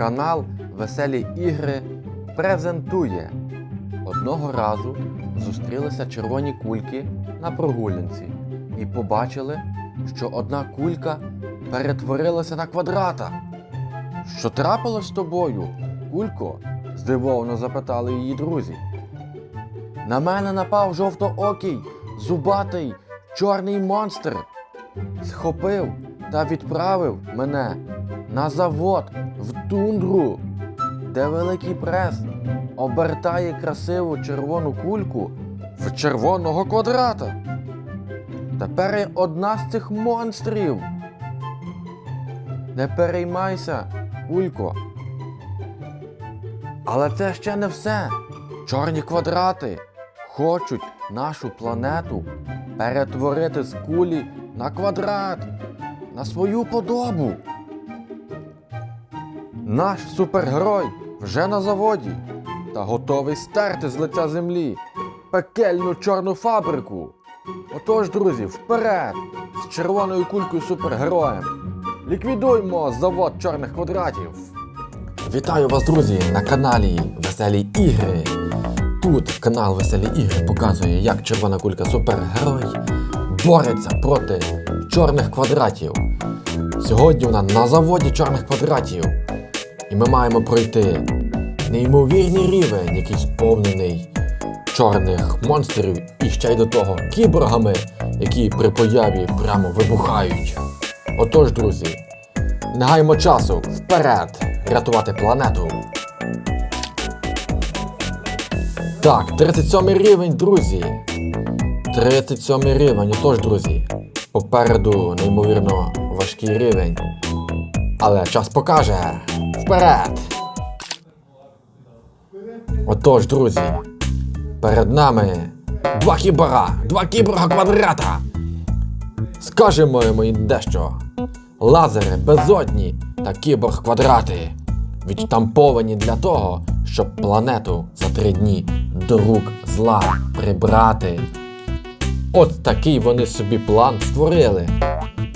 Канал Веселі ігри презентує. Одного разу зустрілися червоні кульки на прогулянці і побачили, що одна кулька перетворилася на квадрата. Що трапилось з тобою, кулько? здивовано запитали її друзі. На мене напав жовтоокий, зубатий, чорний монстр. Схопив та відправив мене на завод в тундру, де великий прес обертає красиву червону кульку в червоного квадрата. Тепер я одна з цих монстрів. Не переймайся, кулько. Але це ще не все. Чорні квадрати хочуть нашу планету перетворити з кулі на квадрат, на свою подобу. Наш супергерой вже на заводі та готовий стерти з лиця землі пекельну чорну фабрику. Отож, друзі, вперед! З червоною кулькою супергероєм. Ліквідуймо завод чорних квадратів. Вітаю вас, друзі, на каналі Веселі Ігри. Тут канал Веселі Ігри показує, як червона кулька супергерой бореться проти чорних квадратів. Сьогодні вона на заводі чорних квадратів. І ми маємо пройти неймовірний рівень, який сповнений чорних монстрів і ще й до того кіборгами, які при появі прямо вибухають. Отож, друзі, не гаймо часу вперед рятувати планету. Так, 37 рівень, друзі. 37 рівень. Отож, друзі. Попереду неймовірно важкий рівень. Але час покаже. Вперед! Отож, друзі. Перед нами два кібора, два кіборга квадрата. Скажемо йому дещо. Лазери безодні та кіборг квадрати відштамповані для того, щоб планету за три дні до рук зла прибрати. От такий вони собі план створили.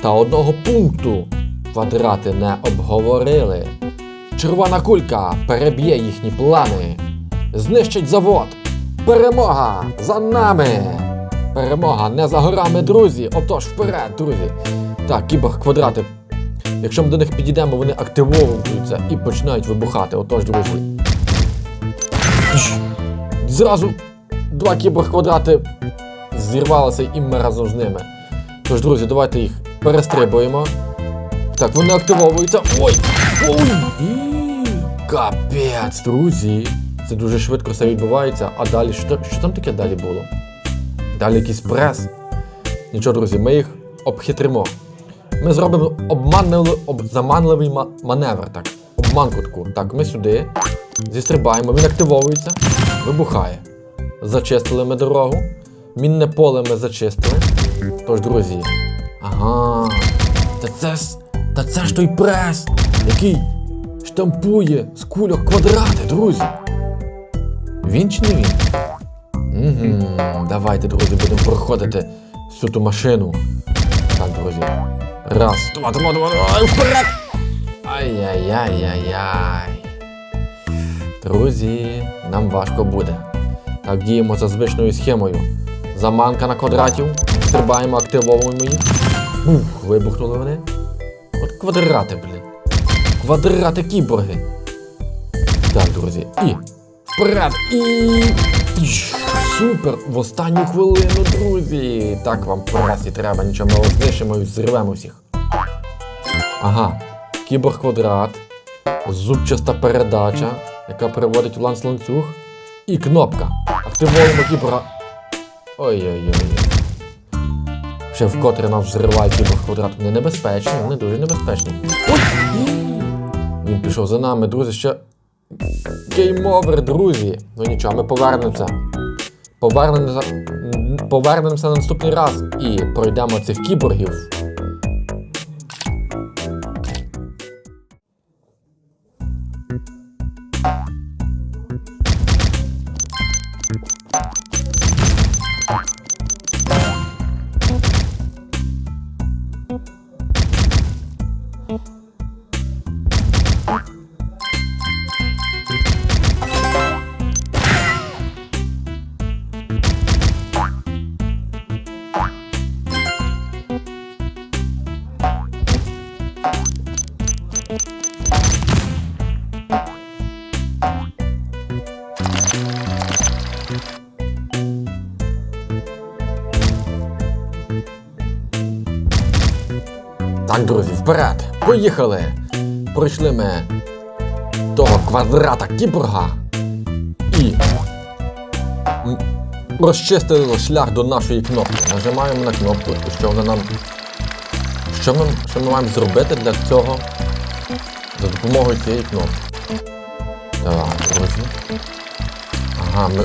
Та одного пункту квадрати не обговорили. Червона кулька переб'є їхні плани. Знищить завод. Перемога за нами! Перемога не за горами, друзі. Отож, вперед, друзі. Так, кіборг квадрати. Якщо ми до них підійдемо, вони активовуються і починають вибухати. Отож, друзі. Зразу два кіборг квадрати зірвалися і ми разом з ними. Тож, друзі, давайте їх перестрибуємо. Так, вони активовуються. Ой! Ой! Капець, друзі. Це дуже швидко все відбувається. А далі, що, що там таке далі було? Далі якийсь прес. Нічого, друзі, ми їх обхитримо. Ми зробимо обманливий, об, заманливий ма- маневр. Так. Обманку таку. Так, ми сюди. Зістрибаємо, він активовується, вибухає. Зачистили ми дорогу. Мінне поле ми зачистили. Тож, друзі. Ага. Та це ж. Та це ж той прес, який штампує з кульок квадрати, друзі. Він чи не він? Угу. Давайте, друзі, будемо проходити всю ту машину. Так, друзі. Раз, два, два, два, два, вперед! Ай-яй-яй-яй-яй. Друзі, нам важко буде. Так діємо за звичною схемою. Заманка на квадратів. Стрибаємо, активовуємо їх. Ух, вибухнули вони. От квадрати, блін. Квадрати кіборги. Так, друзі. І. Вперед! І. Супер! В останню хвилину, друзі! Так вам пресі треба, нічого ми знищимо і зірвемо всіх. Ага. Кіборг квадрат, зубчаста передача, яка переводить в ланц ланцюг. І кнопка. Активуємо кіборга. Ой-ой-ой. Ще вкотре нас взриває кіборг квадрат. Вони небезпечні, вони дуже небезпечні. Він пішов за нами, друзі, ще. Гейм-овер, друзі. Ну нічого, ми повернемося. Повернемося, повернемося на наступний раз і пройдемо цих кіборгів. Так, друзі, вперед! Поїхали! Пройшли ми того квадрата кіборга і розчистили шлях до нашої кнопки. Нажимаємо на кнопку, що вона нам. Що ми, що ми маємо зробити для цього за допомогою цієї кнопки? Так, друзі. Ага, ми,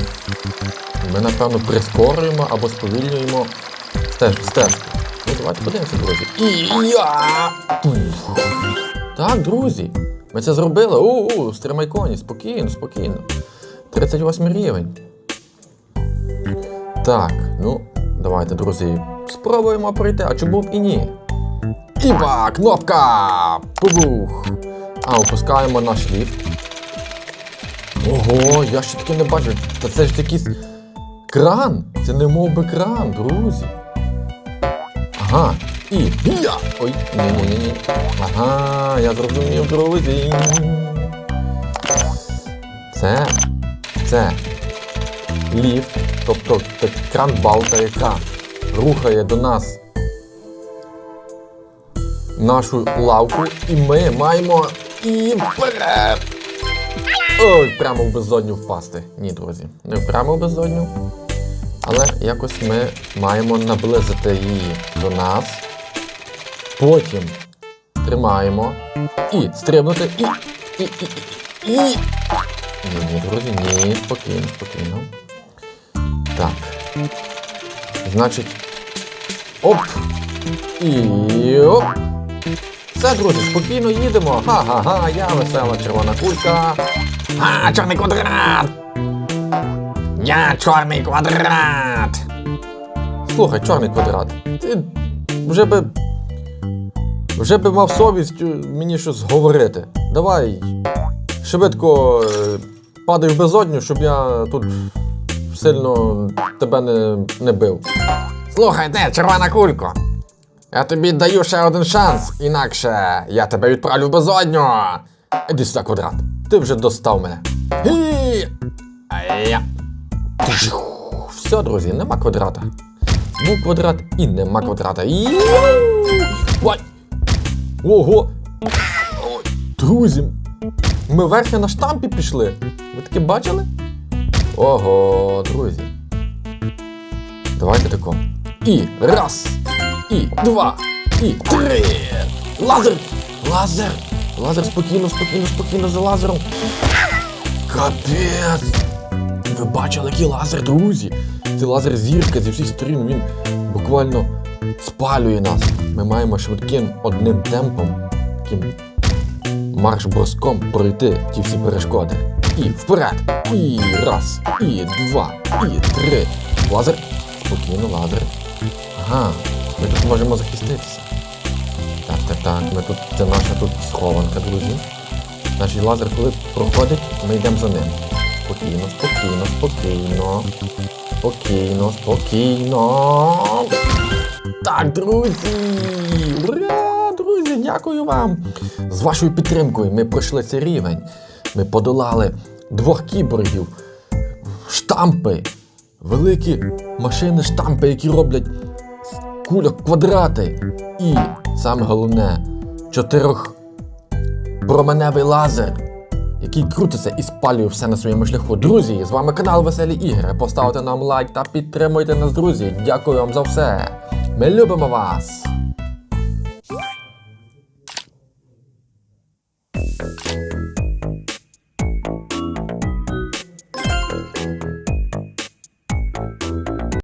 ми напевно прискорюємо або сповільнюємо стежку. Давайте подивимося, друзі. І я! Так, друзі, ми це зробили. У-у, стримай коні, спокійно, спокійно. 38 рівень. Так, ну, давайте, друзі, спробуємо пройти, а чому б і ні? Іба, кнопка! Пубух! А, опускаємо наш ліфт. Ого, я ще таки не бачив. Та це ж якийсь кран. Це не мов би кран, друзі. Ага. І я! Ой, ні-ні-ні. Ага, я зрозумів, друзі. Це. Це. Ліфт, тобто кран балка, яка рухає до нас нашу лавку, і ми маємо і вперед! Ой, прямо в безодню впасти. Ні, друзі, не прямо в безодню. Але якось ми маємо наблизити її до нас. Потім тримаємо і стрибнути і. і. і. і. і. Ні, ні, друзі, ні, спокійно, спокійно. Так. Значить. Оп! І оп! Все, друзі, спокійно їдемо. Ха-ха-ха, я весела червона кулька. А, чорний квадрат! Я чорний квадрат! Слухай, чорний квадрат, ти вже би. Вже би мав совість е, мені щось говорити. Давай швидко е, падай в безодню, щоб я тут сильно тебе не, не бив. Слухай, ти, червона кулько. Я тобі даю ще один шанс, інакше я тебе відправлю в безодню. Іди сюди, квадрат. Ти вже достав мене. Гі! А я. Все, друзі, нема квадрата. Був квадрат і нема квадрата. Ой! Ого! Ой, Друзі! Ми верхня на штампі пішли. Ви таке бачили? Ого, друзі. Давайте тако. І раз, і два, і три. Лазер! Лазер! Лазер спокійно, спокійно, спокійно за лазером. Капець! Ви бачили, який лазер, друзі? Це лазер зірка зі всіх сторін, він буквально спалює нас. Ми маємо швидким одним темпом, таким марш-броском пройти ті всі перешкоди. І вперед! І раз, і два, і три. Лазер. Спокійно, лазер. Ага, ми тут можемо захиститися. Так, так, так. Ми тут, це наша тут схованка, друзі. Наш лазер, коли проходить, ми йдемо за ним. Спокійно, спокійно, спокійно. Спокійно, спокійно. Так, друзі! Ура! Друзі, дякую вам! З вашою підтримкою ми пройшли цей рівень. Ми подолали двох кіборгів, штампи, великі машини штампи, які роблять з кульок квадрати. І саме головне, чотирьох променевий лазер, який крутиться і спалює все на своєму шляху. Друзі, з вами канал Веселі Ігри. Поставте нам лайк та підтримуйте нас, друзі. Дякую вам за все. Ми любимо вас!